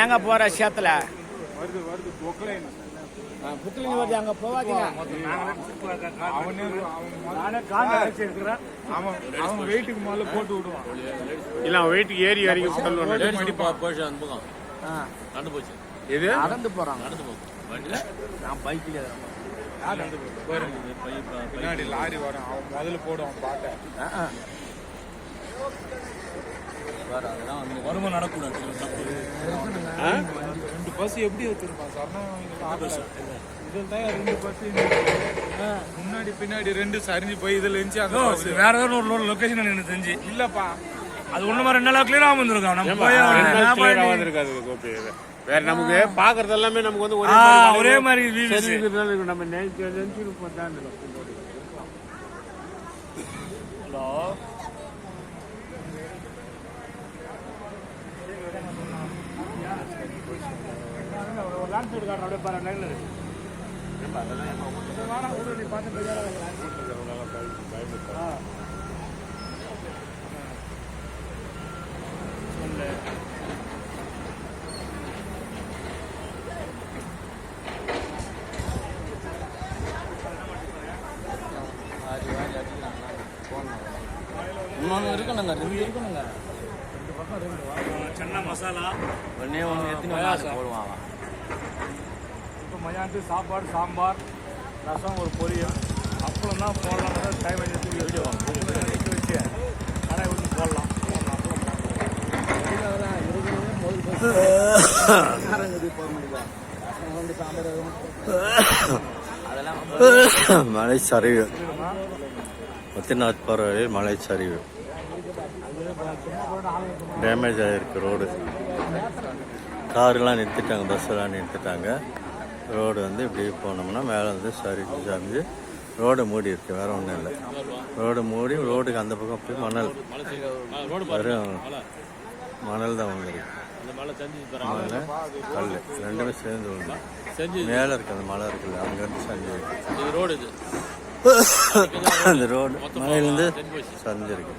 எங்க போற சேத்துல வருது வருது அங்க போவாதீங்க அவனே வெயிட்டுக்கு முதல்ல போட்டு விடுவான். இல்ல அவன் வெயிட்டுக்கு ஏறி வரைக்கும் மடிப்பான் போச்சு அந்த பக்கம். நடந்து போச்சு. எது? நடந்து போறாங்க நடந்து போகும் நான் பைக்ல பின்னாடி லாரி வரும். அவன் முதல்ல போடுவான் பாட்டை. அதெல்லாம் வந்து வருமா நடக்கூடாது. ரெண்டு பஸ் எப்படி வச்சிருப்பான்? சொன்னா இதில் தான் ரெண்டு பஸ் முன்னாடி பின்னாடி ரெண்டு சரிஞ்சு போய் இதுல இருந்துச்சு பஸ் வேற ஏதாவது ஒரு லொகேஷன் எனக்கு தெரிஞ்சு. இல்லப்பா. அது ஒண்ணு மாதிரி ரெண்டு நாள் கிளியரா வந்திருக்கோம் நம்ம போய் வந்திருக்காது கோபி. வேற நமக்கு பாக்குறது எல்லாமே நமக்கு வந்து ஒரே ஒரே மாதிரி. சரி. நம்ம நினைச்சு ஹலோ? லான்ச் சைடு காட்டுறேன் அப்படியே பாரு லைன்ல இருக்கு. இன்னொன்று இருக்கணுங்க ரெண்டு இருக்கணுங்க. சென்னா மசாலா. ஒன்னே ஒன்று எத்தனை அவன். இப்போ மதியானத்துக்கு சாப்பாடு சாம்பார் ரசம் ஒரு பொரியல். அப்பளம் தான் போடலாம் டைம் எடுத்து வீடியோ எடுத்து வச்சு. கடை விட்டு போடலாம். மலை சரிவு. முத்திநாத் போகிற வழியில் மலை சரிவு. டேமேஜ் ஆகிருக்கு ரோடு காருலாம் நிறுத்திட்டாங்க பஸ்ஸெல்லாம் நிறுத்திட்டாங்க. ரோடு வந்து இப்படி போனோம்னா மேலே வந்து சரி சரிஞ்சு ரோடு மூடி இருக்கு வேற ஒன்றும் இல்லை. ரோடு மூடி ரோடுக்கு அந்த பக்கம் போய் மணல். வெறும் மணல் தான் செஞ்சு மணல் கல் ரெண்டுமே சேர்ந்து செஞ்சு மேலே இருக்கு அந்த மலை இருக்குல்ல அங்கேருந்து சரிஞ்சு ரோடு அந்த ரோடு மலையிலேருந்து சரிஞ்சிருக்கு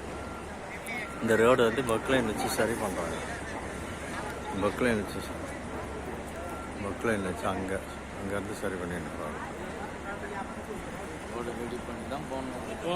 இந்த ரோடு வந்து பக்லைன் வச்சு சரி பண்ணுறாங்க பக்லைன் வச்சு பக்லைன் வச்சு அங்கே அங்கேருந்து சரி பண்ணிட்டு இருக்காங்க ரோடு ரெடி பண்ணி தான் போகணும். இப்போ